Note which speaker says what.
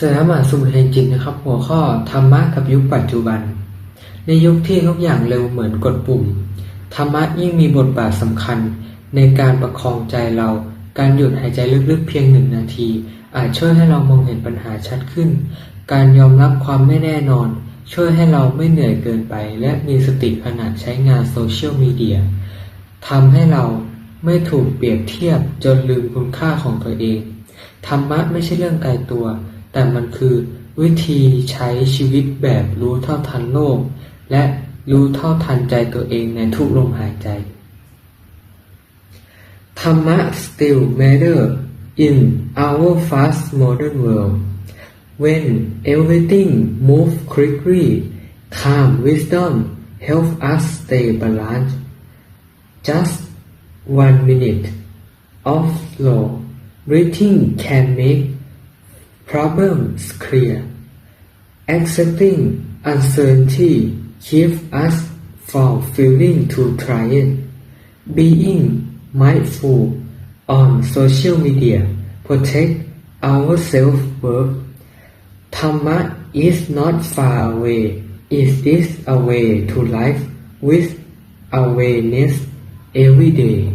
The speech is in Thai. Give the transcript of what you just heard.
Speaker 1: สนามหมาสมุทรแห่งจิตนะครับ หัวข้อธรรมะกับยุคปัจจุบัน ในยุคที่ทุกอย่างเร็วเหมือนกดปุ่ม ธรรมะยิ่งมีบทบาทสำคัญ ในการประคองใจเราการหยุดหายใจลึกๆเพียงหนึ่งนาที อาจช่วยให้เรามองเห็นปัญหาชัดขึ้น การยอมรับความไม่แน่นอน ช่วยให้เราไม่เหนื่อยเกินไป และมีสติขณะใช้งานโซเชียลมีเดียทำให้เราไม่ถูกเปรียบเทียบจนลืมคุณค่าของตัวเอง ธรรมะไม่ใช่เรื่องไกลตัว แต่มันคือวิธีใช้ชีวิตแบบรู้เท่าทันโลก และรู้เท่าทันใจตัวเองในทุกลมหายใจธรรมะ still matter in our fast modern world when everything move quickly calm wisdom help us stay balanced just one minute of slow breathing can make problems clear accepting uncertainty keeps us from feeling too tired being mindful on social media protect our self-worth. Dhamma is not far away. It is a way to life with awareness every day.